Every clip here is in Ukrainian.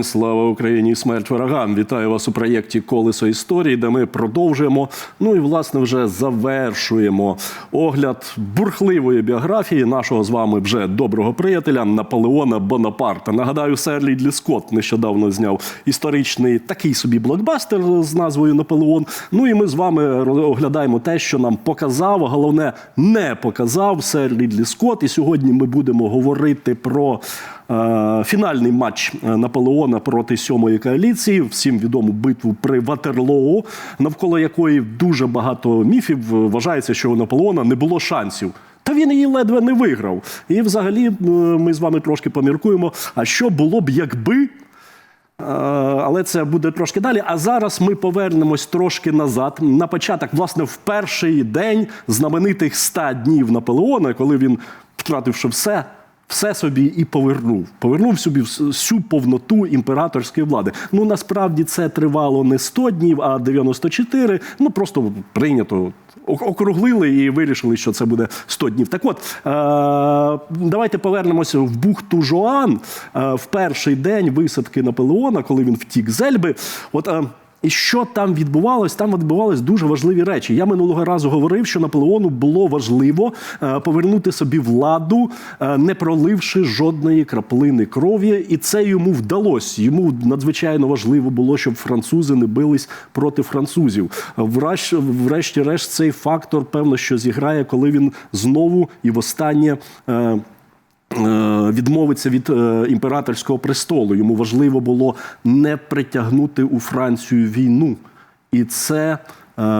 День, слава Україні, смерть ворогам. Вітаю вас у проєкті Колесо історії, де ми продовжуємо. Ну і власне вже завершуємо огляд бурхливої біографії нашого з вами вже доброго приятеля Наполеона Бонапарта. Нагадаю, сер Лідлі Скотт нещодавно зняв історичний такий собі блокбастер з назвою Наполеон. Ну і ми з вами оглядаємо те, що нам показав, а головне не показав сер Лідлі Скотт. І сьогодні ми будемо говорити про. Е, Фінальний матч е, Наполеона проти сьомої коаліції, всім відому битву при Ватерлоо, навколо якої дуже багато міфів Е, вважається, що у Наполеона не було шансів. Та він її ледве не виграв. І взагалі ми з вами трошки поміркуємо, а що було б, якби. Але це буде трошки далі. А зараз ми повернемось трошки назад. На початок, власне, в перший день знаменитих 100 днів Наполеона, коли він, втративши все, все собі і повернув. Повернув собі всю повноту імператорської влади. Ну насправді це тривало не 100 днів, а 94. Ну просто прийнято. Округлили і вирішили, що це буде 100 днів. Так от, е- давайте повернемося в бухту Жоан е- в перший день висадки Наполеона, коли він втік з Ельби. От, е- і що там відбувалось? Там відбувались дуже важливі речі. Я минулого разу говорив, що Наполеону було важливо е, повернути собі владу, е, не проливши жодної краплини крові, і це йому вдалося. Йому надзвичайно важливо було, щоб французи не бились проти французів. Врешті-решт, цей фактор, певно, що зіграє, коли він знову і востаннє. Е, Відмовиться від е, імператорського престолу. Йому важливо було не притягнути у Францію війну. І це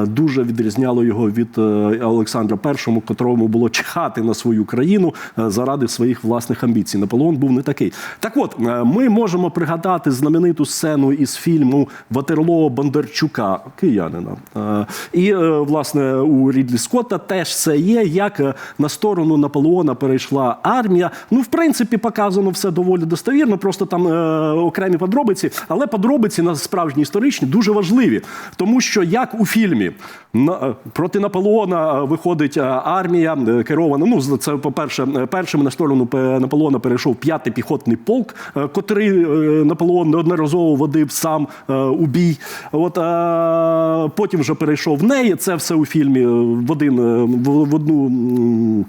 дуже відрізняло його від е, Олександра І, котрому було чхати на свою країну е, заради своїх власних амбіцій. Наполеон був не такий. Так от, е, ми можемо пригадати знамениту сцену із фільму Ватерлоо Бондарчука, киянина. Е, І, е, власне, у Рідлі Скотта теж це є, як е, на сторону Наполеона перейшла армія. Ну, в принципі, показано все доволі достовірно, просто там е, окремі подробиці, але подробиці на справжні історичні дуже важливі, тому що як у фільмі е, проти Наполеона е, виходить е, армія е, керована. Ну, це по-перше, е, першим на сторону Наполеона перейшов п'ятий піхотний полк, котрий Наполеон неодноразово водив сам у бій. От потім вже перейшов в неї. Це все у фільмі в один в одну.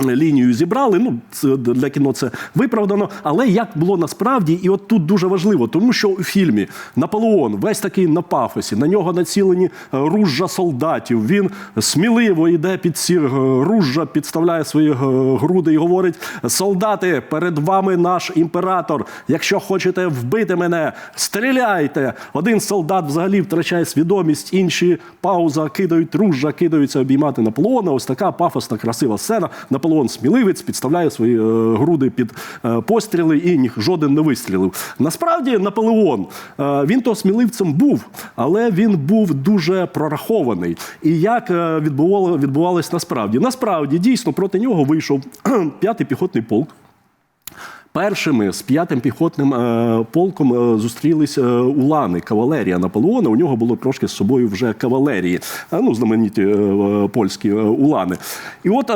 Лінію зібрали, ну це для кіно це виправдано. Але як було насправді, і от тут дуже важливо, тому що у фільмі Наполеон весь такий на пафосі, на нього націлені е, ружжа солдатів. Він сміливо йде під ці е, ружжа, підставляє свої е, груди і говорить: солдати, перед вами наш імператор. Якщо хочете вбити мене, стріляйте. Один солдат взагалі втрачає свідомість, інші пауза кидають ружжа, кидаються обіймати Наполеона. Ось така пафосна, красива сцена. Наполеон сміливець підставляє свої е, груди під е, постріли, і ніх жоден не вистрілив. Насправді, Наполеон е, він то сміливцем був, але він був дуже прорахований. І як відбувало, відбувалось насправді? Насправді дійсно проти нього вийшов п'ятий піхотний полк. Першими з п'ятим піхотним полком зустрілись улани, кавалерія Наполеона. У нього було трошки з собою вже кавалерії, ну знамениті польські улани. І от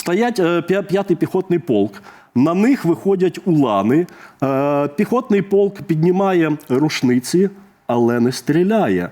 стоять е, п'ятий піхотний полк. На них виходять улани. Е, Піхотний полк піднімає рушниці, але не стріляє.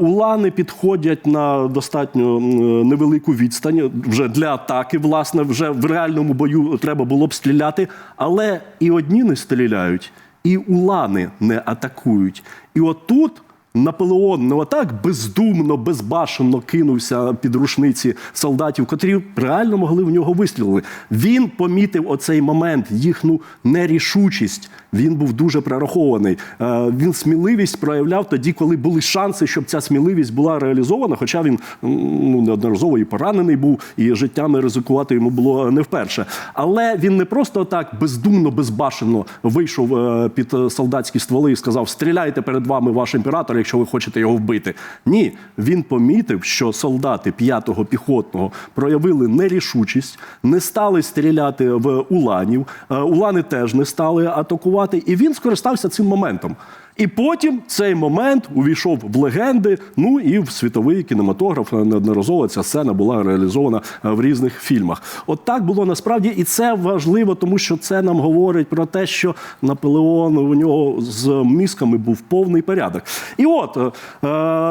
Улани підходять на достатньо невелику відстань вже для атаки. Власне, вже в реальному бою треба було б стріляти, але і одні не стріляють, і улани не атакують. І отут Наполеон не отак бездумно, безбашенно кинувся під рушниці солдатів, котрі реально могли в нього вистрілити. Він помітив оцей момент, їхню нерішучість. Він був дуже прорахований. Е, Він сміливість проявляв тоді, коли були шанси, щоб ця сміливість була реалізована. Хоча він ну, неодноразово і поранений був, і життями ризикувати йому було не вперше. Але він не просто так бездумно, безбашенно вийшов е, під солдатські стволи і сказав: Стріляйте перед вами ваш імператор, якщо ви хочете його вбити. Ні, він помітив, що солдати 5-го піхотного проявили нерішучість, не стали стріляти в уланів. Е, Улани теж не стали атакувати, і він скористався цим моментом. І потім цей момент увійшов в легенди. Ну і в світовий кінематограф неодноразово ця сцена була реалізована е, в різних фільмах. От так було насправді, і це важливо, тому що це нам говорить про те, що Наполеон у нього з мізками був повний порядок. І от е, е,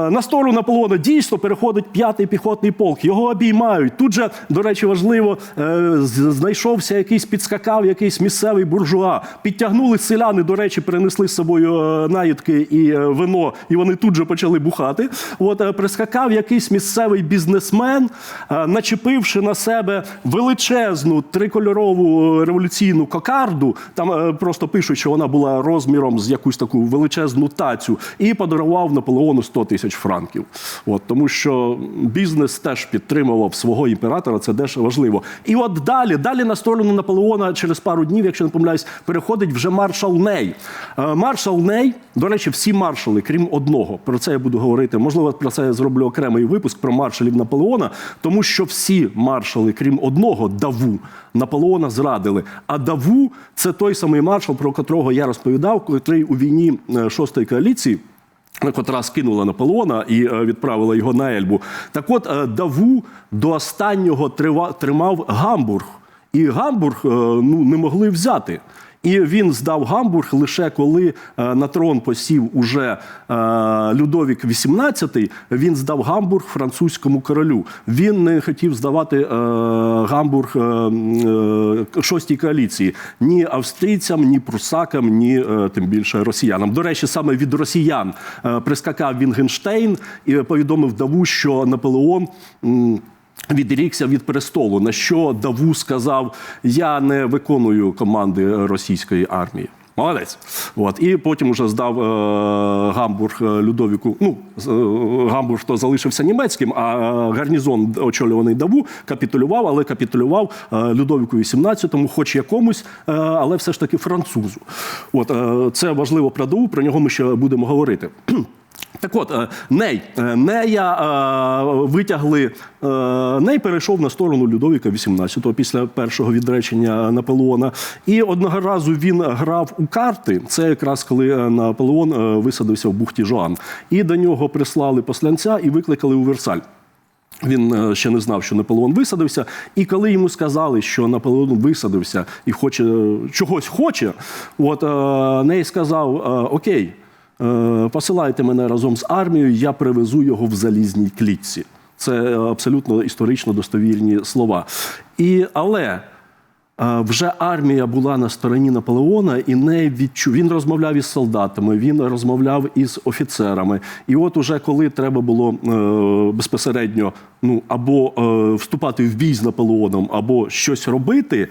на сторону Наполеона дійсно переходить п'ятий піхотний полк. Його обіймають. Тут же, до речі, важливо, е, знайшовся якийсь підскакав, якийсь місцевий буржуа. Підтягнули селяни, до речі, принесли з собою е, наїдки і е, вино, і вони тут же почали бухати. От е, прискакав якийсь місцевий бізнесмен, е, начепивши на себе величезну трикольорову революційну кокарду. Там просто пишуть, що вона була розміром з якусь таку величезну тацю, і подарував Наполеону 100 тисяч франків. От тому, що бізнес теж підтримував свого імператора, це теж важливо. І от далі, далі на сторону Наполеона через пару днів, якщо не помиляюсь, переходить вже маршал Ней. Маршал Ней, до речі, всі маршали, крім одного. Про це я буду говорити. Можливо, про це я зроблю окремий випуск про маршалів Наполеона, тому що всі маршали, крім одного, Даву, Наполеона зрадили. А Даву це той самий маршал, про котрого я розповідав, котрий у війні е, шостої коаліції. Котра скинула Наполеона і е, відправила його на Ельбу. Так от е, Даву до останнього тримав Гамбург. І Гамбург е, ну, не могли взяти. І він здав Гамбург лише коли е, на трон посів уже е, Людовік XVIII, він здав Гамбург французькому королю. Він не хотів здавати Гамбург шостій коаліції ні австрійцям, ні прусакам, ні тим більше росіянам. До речі, саме від росіян прискакав Вінгенштейн і повідомив Даву, що Наполеон. Відрікся від престолу, на що Даву сказав: Я не виконую команди російської армії. Молодець. От. І потім вже здав е, Гамбург е, Людовіку. Ну, е, Гамбург то залишився німецьким, а е, гарнізон, очолюваний Даву, капітулював, але капітулював е, Людовіку XVIII, хоч якомусь, е, але все ж таки французу. От, е, це важливо про Даву, про нього ми ще будемо говорити. Так от, е, Ней, е, Нея е, витягли, Ней перейшов на сторону Людовіка XVIII після першого відречення Наполеона. І одного разу він грав у карти. Це якраз коли Наполеон висадився в бухті Жоан. І до нього прислали посланця і викликали у Версаль. Він ще не знав, що Наполеон висадився. І коли йому сказали, що Наполеон висадився і хоче чогось хоче, от Ней сказав: Окей, посилайте мене разом з армією, я привезу його в залізній клітці. Це е, абсолютно історично достовірні слова. І, але Е, Вже армія була на стороні Наполеона і не відчув. Він розмовляв із солдатами, він розмовляв із офіцерами. І от уже коли треба було е, безпосередньо ну або е, вступати в бій з Наполеоном, або щось робити.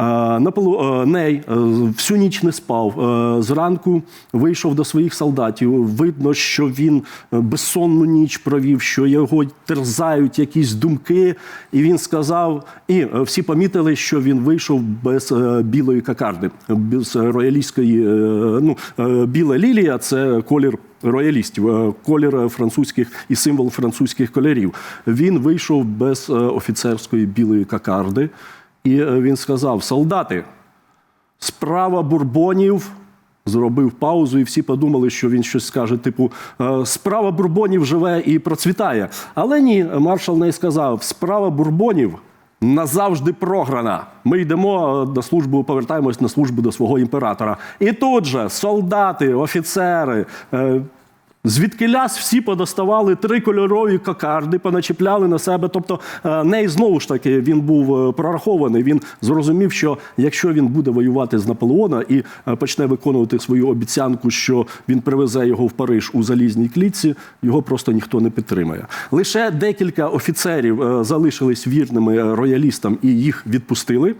Е, е, Ней е, всю ніч не спав. Зранку вийшов до своїх солдатів. Видно, що він безсонну ніч провів, що його терзають якісь думки. І він сказав, і всі помітили, що він вийшов без білої кокарди, без роялістської. Ну, біла лілія це колір. Роялістів, колір французьких і символ французьких кольорів. Він вийшов без офіцерської білої кокарди, і е, він сказав: солдати, справа бурбонів. Зробив паузу, і всі подумали, що він щось скаже, типу, «Е, справа бурбонів живе і процвітає. Але ні, маршал не сказав: справа бурбонів назавжди програна. Ми йдемо е, на службу, повертаємось на службу до свого імператора. І тут же солдати, офіцери. Звідки ляс всі подоставали три кольорові кокарди, поначіпляли на себе. Тобто е, Ней знову ж таки він був е, прорахований. Він зрозумів, що якщо він буде воювати з Наполеона і е, почне виконувати свою обіцянку, що він привезе його в Париж у залізній клітці, його просто ніхто не підтримає. Лише декілька офіцерів залишились вірними роялістам і їх відпустили.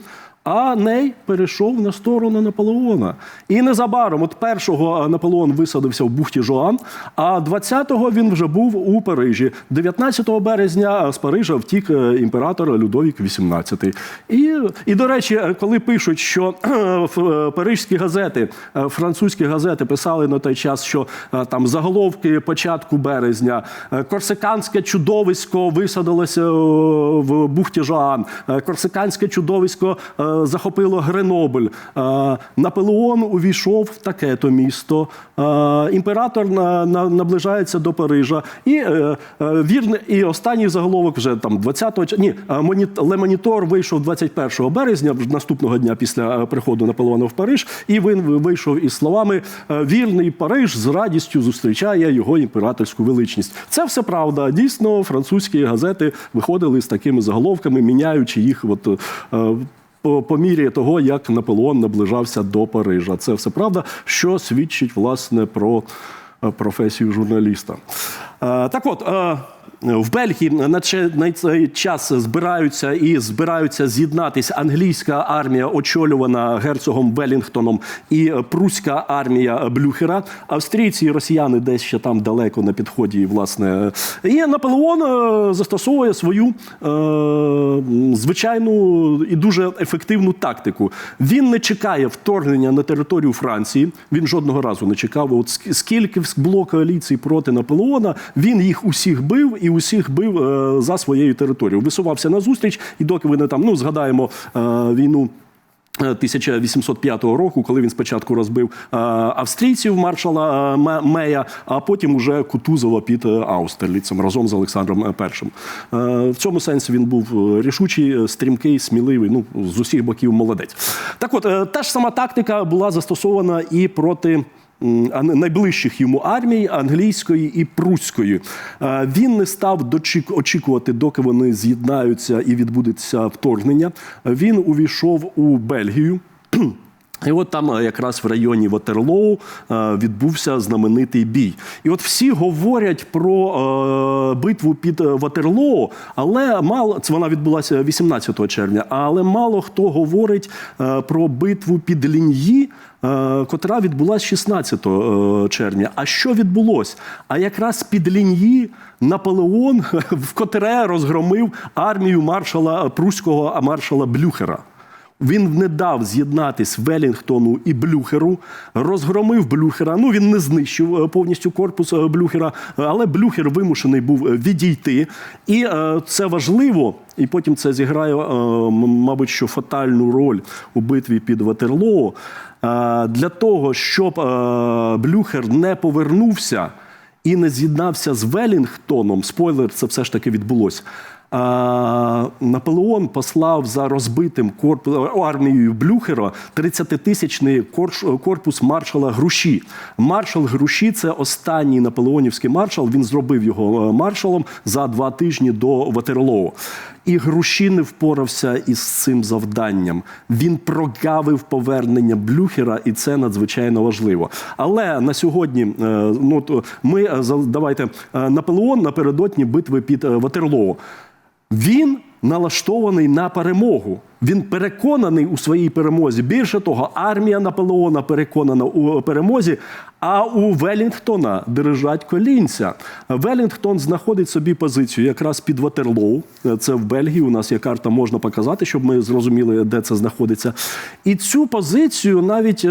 А Ней перейшов на сторону Наполеона. І незабаром, от першого Наполеон висадився в бухті Жоан, а 20-го він вже був у Парижі. 19 березня з Парижа втік е, імператор Людовік XVIII. І, і до речі, е, коли пишуть, що е, парижські газети, е, французькі газети писали на той час, що е, там заголовки початку березня, е, корсиканське чудовисько висадилося е, в бухті Жоан, е, корсиканське чудовисько е, е, захопило Гренобль. Е, Наполеон увійшов в таке-то місто. Е, імператор на, на, наближається до Парижа. І е, вірне, і останній заголовок вже там 20-го ні, е, Моніт- Ле Монітор вийшов 21 березня, наступного дня після приходу Наполеона в Париж, і він вийшов із словами Вірний Париж з радістю зустрічає його імператорську величність. Це все правда. Дійсно, французькі газети виходили з такими заголовками, міняючи їх. От, по, мірі того, як Наполеон наближався до Парижа. Це все правда, що свідчить власне про е, професію журналіста. Е, Так от. е, В Бельгії на цей час збираються і збираються з'єднатись англійська армія, очолювана герцогом Велінгтоном, і пруська армія Блюхера. Австрійці і росіяни десь ще там далеко на підході. Власне, і Наполеон е, застосовує свою е, звичайну і дуже ефективну тактику. Він не чекає вторгнення на територію Франції. Він жодного разу не чекав. От скільки було коаліцій проти Наполеона, він їх усіх бив і усіх бив е, за своєю територією. Висувався на зустріч, і доки вони там ну згадаємо е, війну. е, 1805 року, коли він спочатку розбив е, австрійців маршала е, Мея, а потім уже Кутузова під е, Аустерліцем разом з Олександром І. Е, В цьому сенсі він був е, рішучий, е, стрімкий, сміливий, ну з усіх боків молодець. Так от, е, та ж сама тактика була застосована і проти. Найближчих йому армій англійської і пруської. Е, Він не став очікувати, доки вони з'єднаються і відбудеться вторгнення. Він увійшов у Бельгію. І от там е, якраз в районі Ватерлоу е, відбувся знаменитий бій. І от всі говорять про е, битву під Ватерлоу, але мало це вона відбулася 18 червня. Але мало хто говорить про битву під Ліньї, котра відбулася 16 е, червня. А що відбулось? А якраз під Ліньї Наполеон вкотре розгромив армію маршала Пруського маршала Блюхера. Він не дав з'єднатись Велінгтону і Блюхеру, розгромив Блюхера. Ну він не знищив е, повністю корпус е, Блюхера, але Блюхер вимушений був е, відійти. І це важливо. І потім це зіграє, мабуть, що фатальну роль у битві під Ватерлоо. Для того, щоб Блюхер не повернувся і не з'єднався з Велінгтоном, спойлер, це все ж таки відбулося. Наполеон послав за розбитим корпу- армією Блюхера 30-тисячний корш- корпус маршала Груші. Маршал Груші це останній наполеонівський маршал. Він зробив його е, маршалом за два тижні до Ватерлоо. І Груші не впорався із цим завданням. Він прогавив повернення Блюхера, і це надзвичайно важливо. Але на сьогодні, е, ну ми е, давайте Наполеон напередодні битви під Ватерлоо. Він налаштований на перемогу. Він переконаний у своїй перемозі. Більше того, армія Наполеона переконана у перемозі. А у Велінгтона держать колінця. Велінгтон знаходить собі позицію якраз під Ватерлоу. Це в Бельгії. У нас є карта, можна показати, щоб ми зрозуміли, де це знаходиться. І цю позицію навіть.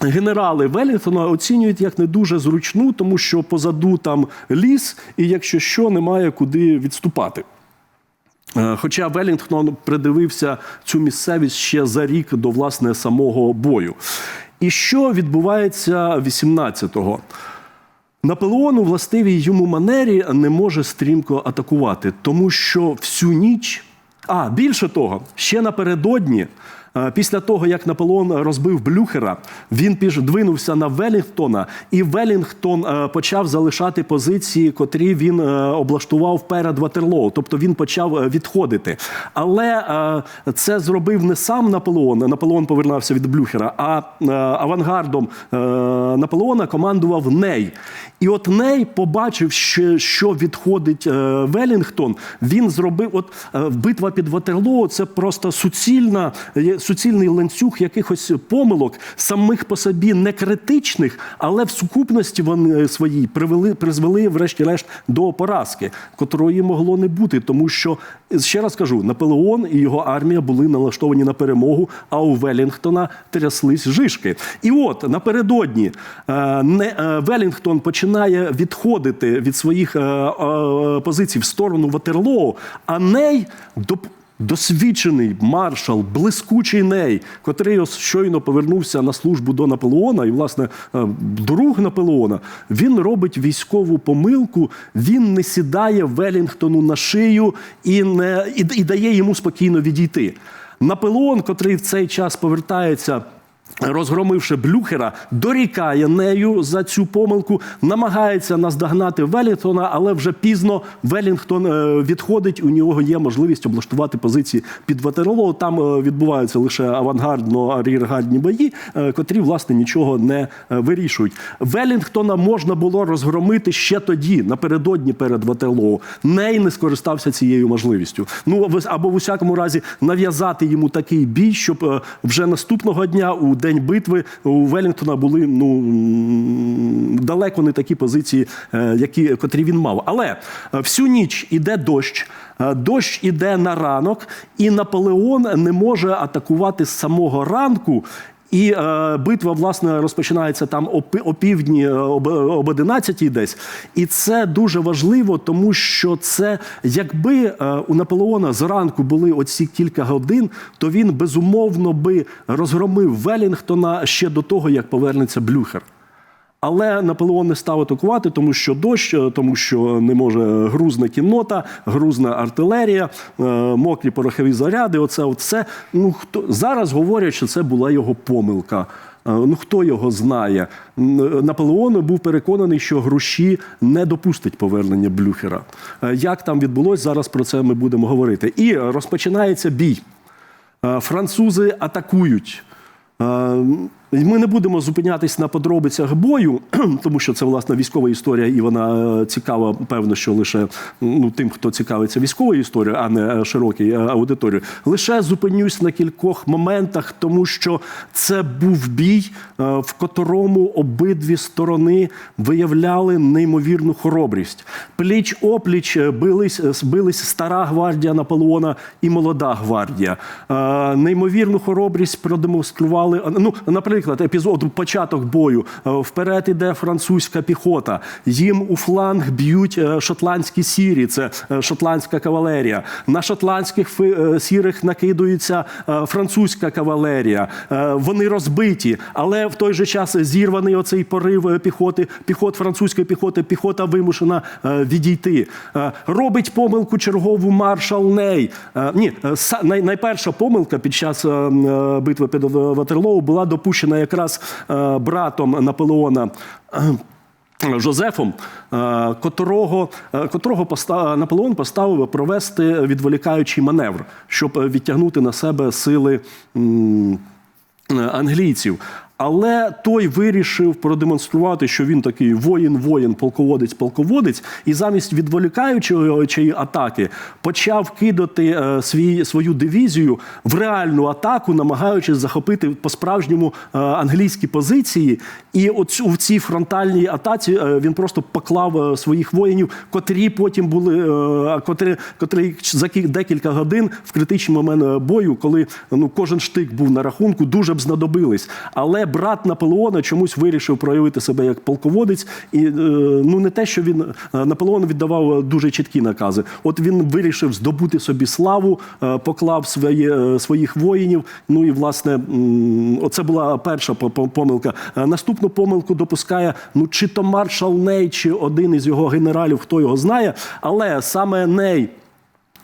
Генерали Велінгтона оцінюють як не дуже зручну, тому що позаду там ліс, і якщо що, немає куди відступати. Е, Хоча Велінгтон придивився цю місцевість ще за рік до власне самого бою. І що відбувається 18-го? Наполеон у властивій йому манері не може стрімко атакувати, тому що всю ніч. А більше того, ще напередодні, після того як Наполеон розбив Блюхера, він піш двинувся на Велінгтона, і Велінгтон е, почав залишати позиції, котрі він е, облаштував перед Ватерлоу. Тобто він почав е, відходити. Але е, це зробив не сам Наполеон. Наполеон повернувся від Блюхера, а е, авангардом е, Наполеона командував Ней. І от Ней побачив, що, відходить е, Велінгтон. Він зробив от е, битва під Ватерлоо. Це просто суцільна, суцільний ланцюг якихось помилок, самих по собі не критичних, але в сукупності вони своїй привели, призвели, врешті-решт, до поразки, котрої могло не бути, тому що ще раз кажу, Наполеон і його армія були налаштовані на перемогу, а у Велінгтона тряслись жишки. І от напередодні е, не, е, Велінгтон починає відходити від своїх е, е, позицій в сторону Ватерлоо, а Ней Досвідчений маршал, блискучий ней, котрий щойно повернувся на службу до Наполеона, і, власне, е, друг Наполеона, він робить військову помилку, він не сідає Велінгтону на шию і, не, і, і дає йому спокійно відійти. Наполеон, котрий в цей час повертається. Розгромивши Блюхера, дорікає нею за цю помилку, намагається наздогнати Велінгтона, але вже пізно Велінгтон е, відходить. У нього є можливість облаштувати позиції під Ватерлоо. Там е, відбуваються лише авангардно-ар'єргардні бої, е, котрі власне нічого не вирішують. Велінгтона можна було розгромити ще тоді, напередодні перед Ватерлоо. Ней не скористався цією можливістю. Ну або в усякому разі нав'язати йому такий бій, щоб вже наступного дня у день битви у Велінгтона були ну далеко не такі позиції, е, які котрі він мав. Але е, всю ніч іде дощ. е, Дощ іде на ранок, і Наполеон не може атакувати з самого ранку. І е, битва, власне, розпочинається там опи- опівдні, е, об, об 11 десь. І це дуже важливо, тому що це, якби е, у Наполеона зранку були оці кілька годин, то він безумовно би розгромив Велінгтона ще до того, як повернеться Блюхер. Але Наполеон не став атакувати, тому що дощ, е, тому що не може грузна кіннота, грузна артилерія, е, мокрі порохові заряди. Оце все. Ну хто зараз говорять, що це була його помилка. Е, Ну хто його знає? Наполеон був переконаний, що гроші не допустить повернення Блюхера. Е, Як там відбулось, зараз про це ми будемо говорити. І розпочинається бій. Е, Французи атакують. Ми не будемо зупинятись на подробицях бою, тому що це власне військова історія, і вона е, цікава, певно, що лише ну, тим, хто цікавиться військовою історією, а не е, широкій е, аудиторії. Лише зупинюсь на кількох моментах, тому що це був бій, в котрому обидві сторони виявляли неймовірну хоробрість. Пліч опліч бились, бились стара гвардія Наполеона і молода гвардія. Неймовірну хоробрість продемонстрували. Ну, наприклад, епізод початок бою. Е, Вперед іде французька піхота. Їм у фланг б'ють е, шотландські сірі, це е, шотландська кавалерія. На шотландських сірих накидується французька кавалерія. Вони розбиті, але в той же час зірваний оцей порив піхоти, піхот французької піхоти, піхота вимушена відійти. Робить помилку чергову маршал Ней. Ні, найперша помилка під час битви під Ватерлоу була допущена якраз е, братом Наполеона. е, Жозефом, е, котрого, котрого поста- Наполеон поставив провести відволікаючий маневр, щоб відтягнути на себе сили англійців. Але той вирішив продемонструвати, що він такий воїн-воїн, полководець-полководець, і замість відволікаючої атаки почав кидати е, свій, свою дивізію в реальну атаку, намагаючись захопити по-справжньому е, англійські позиції. І оцю, в цій фронтальній атаці е, він просто поклав своїх воїнів, котрі потім були, котрі, котрі за кі- декілька годин в критичний момент бою, коли ну, кожен штик був на рахунку, дуже б знадобились. Але брат Наполеона чомусь вирішив проявити себе як полководець, і е, ну не те, що він е, Наполеон віддавав дуже чіткі накази. От він вирішив здобути собі славу, е, поклав своє, е, своїх воїнів. Ну і власне, оце була перша по- по- помилка. Е, Наступну помилку допускає ну чи то маршал Ней, чи один із його генералів, хто його знає, але саме Ней.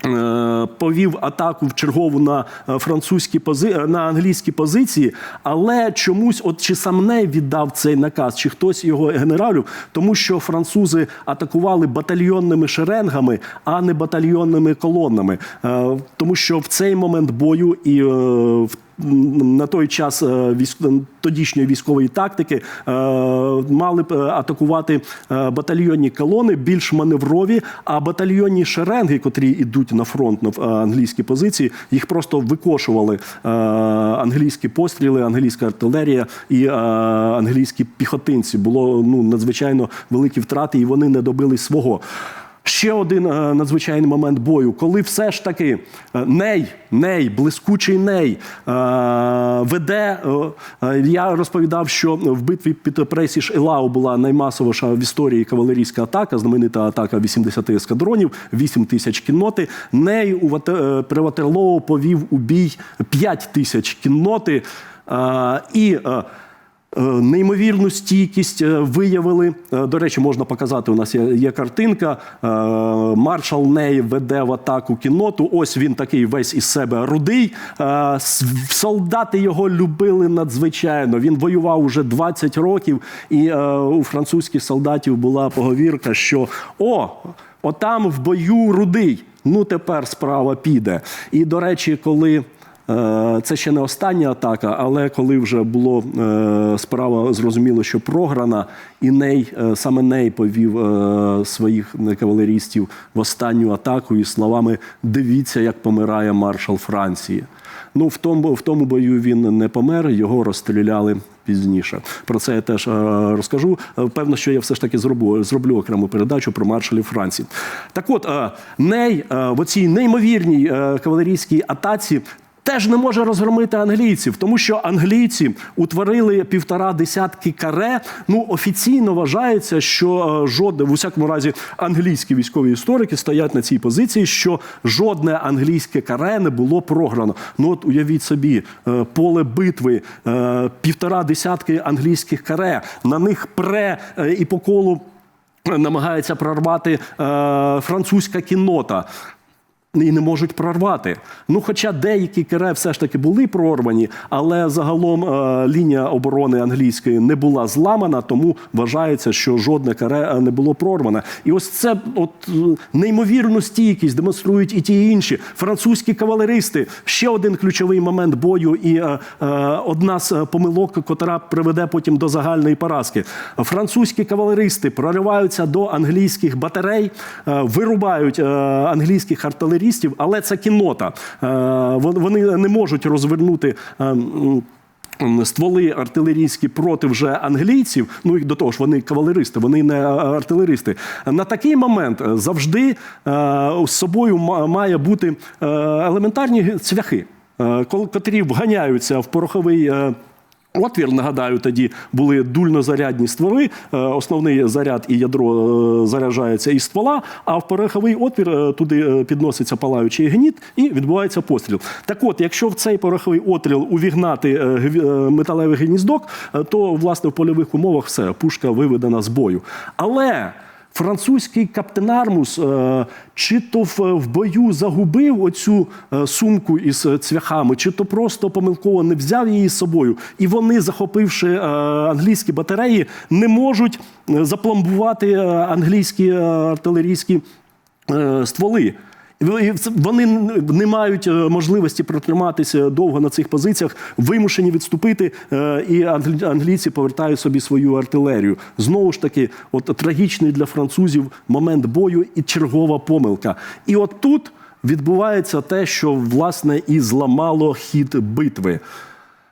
Е, Повів атаку в чергову на е, французькі пози... е, на англійські позиції, але чомусь, от чи сам не віддав цей наказ, чи хтось його генералів, тому що французи атакували батальйонними шеренгами, а не батальйонними колоннами. Е, Тому що в цей момент бою і в на той час е, тодішньої військової тактики е, мали б е, атакувати батальйонні колони більш маневрові, а батальйонні шеренги, котрі йдуть на фронт на англійські позиції, їх просто викошували англійські постріли, англійська артилерія і англійські піхотинці. Було ну надзвичайно великі втрати, і вони не добили свого. Ще один е, надзвичайний момент бою, коли все ж таки е, Ней, Ней, блискучий Ней е, веде. я розповідав, що в битві під Пресіш Елау була наймасовіша в історії кавалерійська атака, знаменита атака 80 ескадронів, 8 тисяч кінноти. Ней у при Ватерлоу повів у бій 5 тисяч кінноти. І Неймовірну стійкість е, виявили. Е, До речі, можна показати. У нас є, є картинка. Е, Маршал Ней веде в атаку кінноту. Ось він такий весь із себе рудий. Е, Солдати його любили надзвичайно. Він воював уже 20 років, і е, у французьких солдатів була поговірка, що о, отам в бою рудий. Ну тепер справа піде. І до речі, коли. Е, Це ще не остання атака, але коли вже було е, справа зрозуміло, що програна, і Ней, е, саме Ней повів своїх кавалерістів в останню атаку із словами Дивіться, як помирає маршал Франції. Ну, в тому, в тому бою він не помер, його розстріляли пізніше. Про це я теж розкажу. Певно, що я все ж таки зроблю, зроблю окрему передачу про маршалів Франції. Так от, Ней в оцій неймовірній кавалерійській атаці теж не може розгромити англійців, тому що англійці утворили півтора десятки каре. Ну офіційно вважається, що е, жодне в усякому разі англійські військові історики стоять на цій позиції, що жодне англійське каре не було програно. Ну от уявіть собі, е, поле битви, е, півтора десятки англійських каре. На них пре і по колу. Намагається прорвати французька кіннота і не можуть прорвати. Ну, хоча деякі кере все ж таки були прорвані, але загалом е, лінія оборони англійської не була зламана, тому вважається, що жодне каре е, не було прорване. І ось це от е, неймовірну стійкість демонструють і ті і інші французькі кавалеристи. Ще один ключовий момент бою, і е, е, одна з помилок, котра приведе потім до загальної поразки. Французькі кавалеристи прориваються до англійських батарей, е, вирубають е, англійських артилерістів, але це кіннота. Е, Вони не можуть розвернути. е, м, м, Стволи артилерійські проти вже англійців, ну і до того ж, вони кавалеристи, вони не е, артилеристи. На такий момент е, завжди з собою має бути елементарні цвяхи, котрі вганяються в пороховий. Отвір, нагадаю, тоді були дульнозарядні створи. Е, Основний заряд і ядро е, заряджається із ствола, а в пороховий отвір е, туди підноситься палаючий гніт і відбувається постріл. Так от, якщо в цей пороховий отвір увігнати металевий гніздок, то власне в польових умовах все, пушка виведена з бою. Але Французький каптен Армус е, чи то в, бою загубив оцю е, сумку із е, цвяхами, чи то просто помилково не взяв її з собою. І вони, захопивши англійські батареї, не можуть запломбувати англійські артилерійські стволи. Вони не мають е, можливості протриматися довго на цих позиціях, вимушені відступити, е, і англійці повертають собі свою артилерію. Знову ж таки, от трагічний для французів момент бою і чергова помилка. І от тут відбувається те, що власне і зламало хід битви.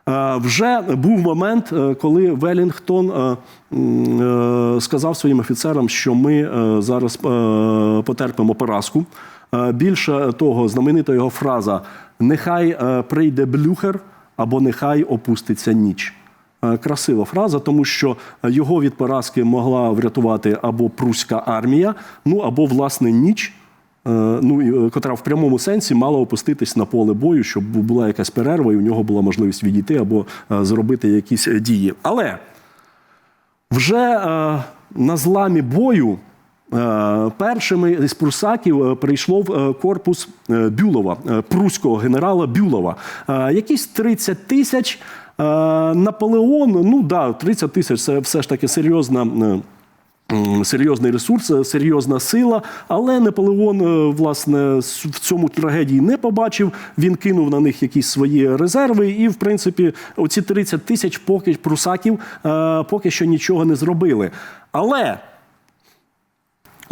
Е, Вже був момент, коли Велінгтон сказав своїм офіцерам, що ми зараз потерпимо поразку. Е, Більше того, знаменита його фраза: нехай е, прийде блюхер або нехай опуститься ніч. Е, Красива фраза, тому що його від поразки могла врятувати або пруська армія, ну або власне ніч, ну, котра в прямому сенсі мала опуститись на поле бою, щоб була якась перерва, і у нього була можливість відійти або зробити якісь дії. Але вже на зламі бою першими з прусаків е, прийшло е, корпус е, Бюлова, е, пруського генерала Бюлова. Е, якісь 30 тисяч. Е, Наполеон, ну да, 30 тисяч це все ж таки серйозна. е, Серйозний ресурс, е, серйозна сила, але Наполеон, е, власне, в цьому трагедії не побачив. Він кинув на них якісь свої резерви, і, в принципі, оці 30 тисяч поки прусаків е, поки що нічого не зробили. Але Е,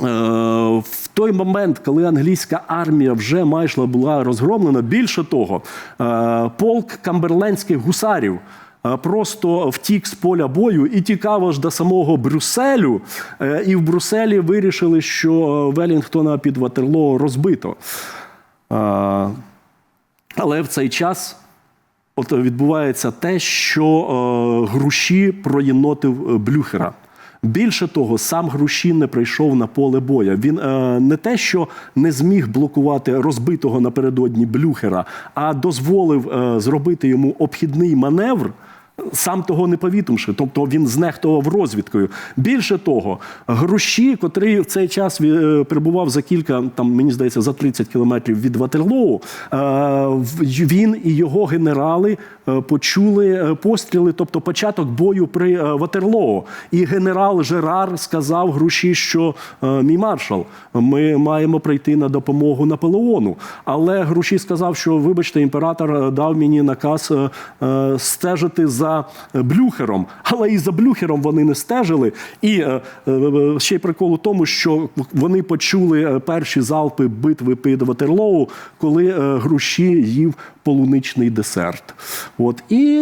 в той момент, коли англійська армія вже майже була розгромлена, більше того, е, полк камберлендських гусарів е, просто втік з поля бою і тікав аж до самого Брюсселю. Е, І в Брюсселі вирішили, що Велінгтона під Ватерлоо розбито. Е, Але в цей час от відбувається те, що е, Груші проєнотив е, Блюхера. Більше того, сам Груші не прийшов на поле боя. Він е, не те, що не зміг блокувати розбитого напередодні Блюхера, а дозволив е, зробити йому обхідний маневр. Сам того не повідомивши, тобто він знехтував розвідкою. Більше того, Груші, котрий в цей час е, перебував за кілька, там мені здається, за 30 кілометрів від Ватерлоу, е, він і його генерали е, почули постріли, тобто початок бою при Ватерлоу. І генерал Жерар сказав Груші, що мій маршал, ми маємо прийти на допомогу Наполеону. Але Груші сказав, що вибачте, імператор дав мені наказ стежити за Блюхером, але і за Блюхером вони не стежили. І е, е, ще й прикол у тому, що вони почули е, перші залпи битви під Ватерлоу, коли е, Груші їв полуничний десерт. От і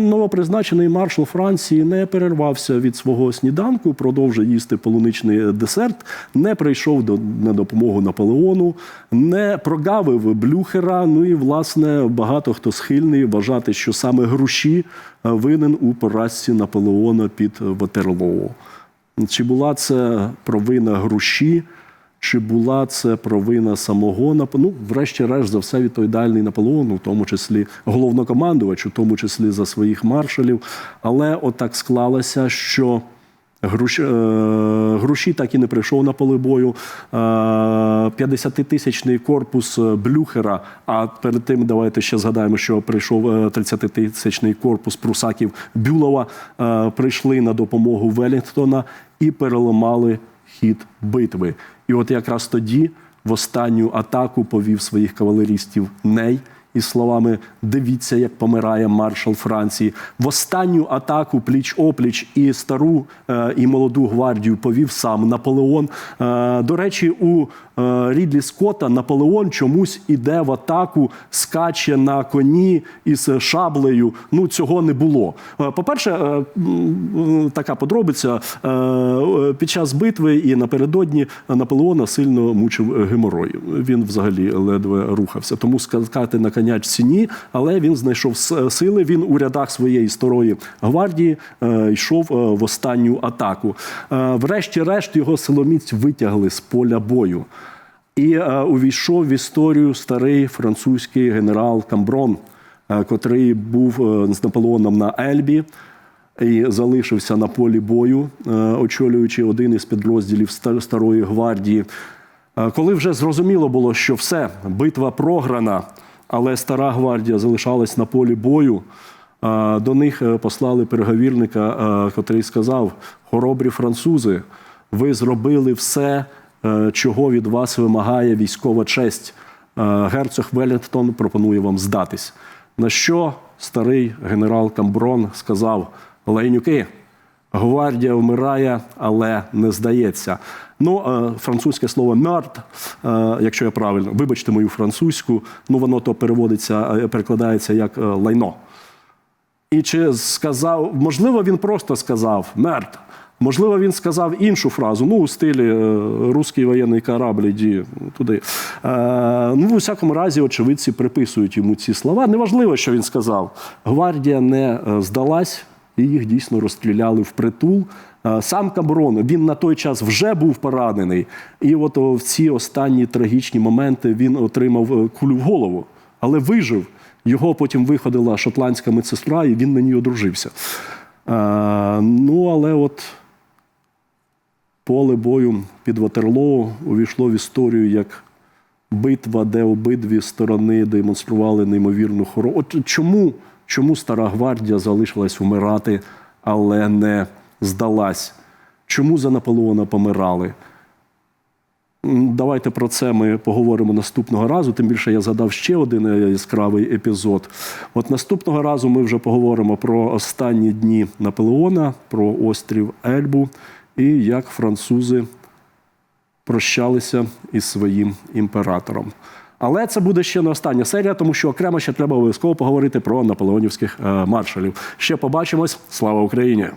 новопризначений маршал Франції не перервався від свого сніданку, продовжує їсти полуничний десерт, не прийшов до на допомогу Наполеону, не прогавив Блюхера. Ну і власне багато хто схильний вважати, що саме Груші е, винен у поразці Наполеона під Ватерлоу. Чи була це провина Груші? Чи була це провина самого Нап... Ну, врешті-решт, за все відповідальний Наполеон, у тому числі головнокомандувач, у тому числі за своїх маршалів. Але отак склалося, що Груш... е, Груші так і не прийшов на поле бою. Е, 50-тисячний корпус Блюхера. А перед тим давайте ще згадаємо, що прийшов е, 30-тисячний корпус прусаків Бюлова. е, Прийшли на допомогу Велінгтона і переламали хід битви. І от якраз тоді в останню атаку повів своїх кавалерістів Ней із словами Дивіться, як помирає маршал Франції. В останню атаку пліч опліч і стару е, і молоду гвардію повів сам Наполеон. Е, до речі, у Рідлі Скотта Наполеон чомусь іде в атаку, скаче на коні із шаблею. Ну цього не було. Е, По-перше, е, така подробиця е, е, під час битви і напередодні Наполеона сильно мучив геморой. Він взагалі ледве рухався. Тому скакати на конячці ні, але він знайшов сили. Він у рядах своєї старої гвардії е, йшов е, в останню атаку. Е, Врешті-решт його силоміць витягли з поля бою. І е, увійшов в історію старий французький генерал Камброн, е, котрий був е, з Наполеоном на Ельбі і залишився на полі бою, очолюючи один із підрозділів Старої гвардії. Коли вже зрозуміло було, що все, битва програна, але стара гвардія залишалась на полі бою. До них послали переговірника, котрий сказав: хоробрі французи, ви зробили все, чого від вас вимагає військова честь. Е, Герцог Велінгтон пропонує вам здатись. На що старий генерал Камброн сказав: Лейнюки, гвардія вмирає, але не здається. Ну, е, французьке слово мертв, е, якщо я правильно, вибачте мою французьку, ну воно то переводиться, е, перекладається як е, лайно. І чи сказав, можливо, він просто сказав мертв. Можливо, він сказав іншу фразу, ну, у стилі е, «русський воєнний корабль, іди туди. Е, ну, в усякому разі, очевидці приписують йому ці слова. Неважливо, що він сказав. Гвардія не е, здалась, і їх дійсно розстріляли впритул. Е, Сам Камброн, він на той час вже був поранений. І от в ці останні трагічні моменти він отримав кулю в голову, але вижив. Його потім виходила шотландська медсестра, і він на ній одружився. Ну, але от поле бою під Ватерлоу увійшло в історію як битва, де обидві сторони демонстрували неймовірну хору. От чому, чому стара гвардія залишилась вмирати, але не здалась? Чому за Наполеона помирали? Давайте про це ми поговоримо наступного разу. Тим більше я згадав ще один е, яскравий епізод. От наступного разу ми вже поговоримо про останні дні Наполеона, про острів Ельбу і як французи прощалися із своїм імператором. Але це буде ще не остання серія, тому що окремо ще треба обов'язково поговорити про наполеонівських е, маршалів. Ще побачимось. Слава Україні!